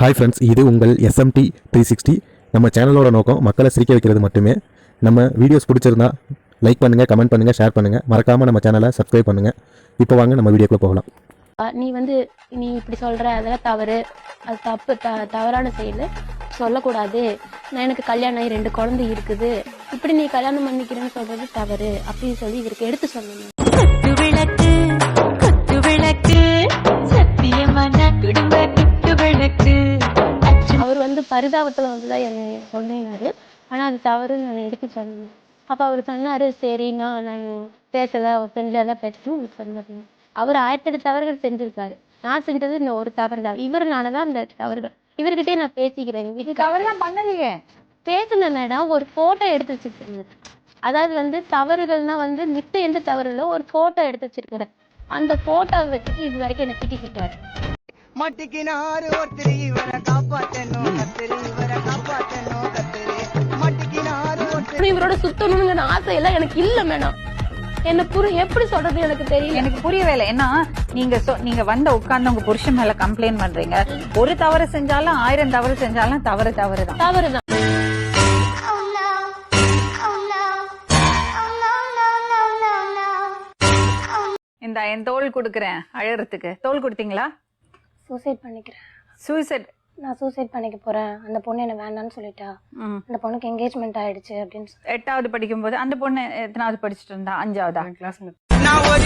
Hi friends இது உங்கள் SMT three sixty நம்ம சேனலோட நோக்கம் மக்களை சிரிக்க வைக்கிறது மட்டுமே. நம்ம வீடியோஸ் பிடிச்சிருந்தா லைக் பண்ணுங்கள் கமெண்ட் பண்ணுங்கள் ஷேர் பண்ணுங்கள் மறக்காமல் நம்ம சேனலை சப்ஸ்கிரைப் பண்ணுங்கள் இப்போ வாங்க நம்ம வீடியோக்குள்ளே போகலாம். நீ வந்து நீ இப்படி சொல்கிற அதெல்லாம் தவறு. அது தப்பு த தவறான செயல். சொல்லக்கூடாது. நான் எனக்கு கல்யாணம் ஆகி ரெண்டு குழந்தை இருக்குது. இப்படி நீ கல்யாணம் பண்ணிக்கிறேன்னு சொல்கிறது தவறு. அப்படின்னு சொல்லி இவருக்கு எடுத்து சொல்லணும். வந்து பரிதாபத்துல வந்துதான் என்னை சொன்னாரு ஆனா அது தவறுன்னு நான் எடுத்து சொன்னேன் அப்ப அவர் சொன்னாரு சரி நான் நான் பேசல அவர் செஞ்சதான் பேசணும் சொன்னாரு அவர் ஆயிரத்தி எட்டு தவறுகள் செஞ்சிருக்காரு. நான் செஞ்சது இந்த ஒரு தவறு தான். இவருனாலதான் இந்த தவறுகள். இவர்கிட்டயே நான் பேசிக்கிறேன். வீட்டுக்கு தவறுதான் பண்ணலையே. பேசுன மேடம் ஒரு போட்டோ எடுத்து வச்சிருக்கேன் அதாவது வந்து தவறுகள்னா வந்து மித்த எந்த தவறு இல்லை ஒரு போட்டோ எடுத்து வச்சிருக்கிறேன் அந்த போட்டோ வச்சு இது வரைக்கும் என்ன திட்டிக்கிட்டாரு. மட்டிக்கினாரு ஒருத்தர் இவரை அப்படி இவரோட சுத்தணுங்கிற ஆசை எல்லாம் எனக்கு இல்ல மேடம். என்ன புரி எப்படி சொல்றது எனக்கு தெரியல. எனக்கு புரியவே இல்லை. ஏன்னா நீங்க நீங்க வந்த உட்கார்ந்து உங்க புருஷன் மேல கம்ப்ளைண்ட் பண்றீங்க. ஒரு தவறு செஞ்சாலும் ஆயிரம் தவறு செஞ்சாலும் தவறு தவறு தான். தவறுதான் இந்த என் தோல் கொடுக்குறேன் அழறதுக்கு தோல் கொடுத்தீங்களா? சூசைட் பண்ணிக்கிறேன். சூசைட் நான் சூசைட் பண்ணிக்க போறேன். அந்த பொண்ணு என்ன வேண்டாம்னு சொல்லிட்டா. அந்த பொண்ணுக்கு என்கேஜ்மெண்ட் ஆயிடுச்சு அப்படின்னு சொல்லி எட்டாவது படிக்கும்போது அந்த பொண்ணு எத்தனாவது படிச்சுட்டு இருந்தா? அஞ்சாவதா? நான் ஒரு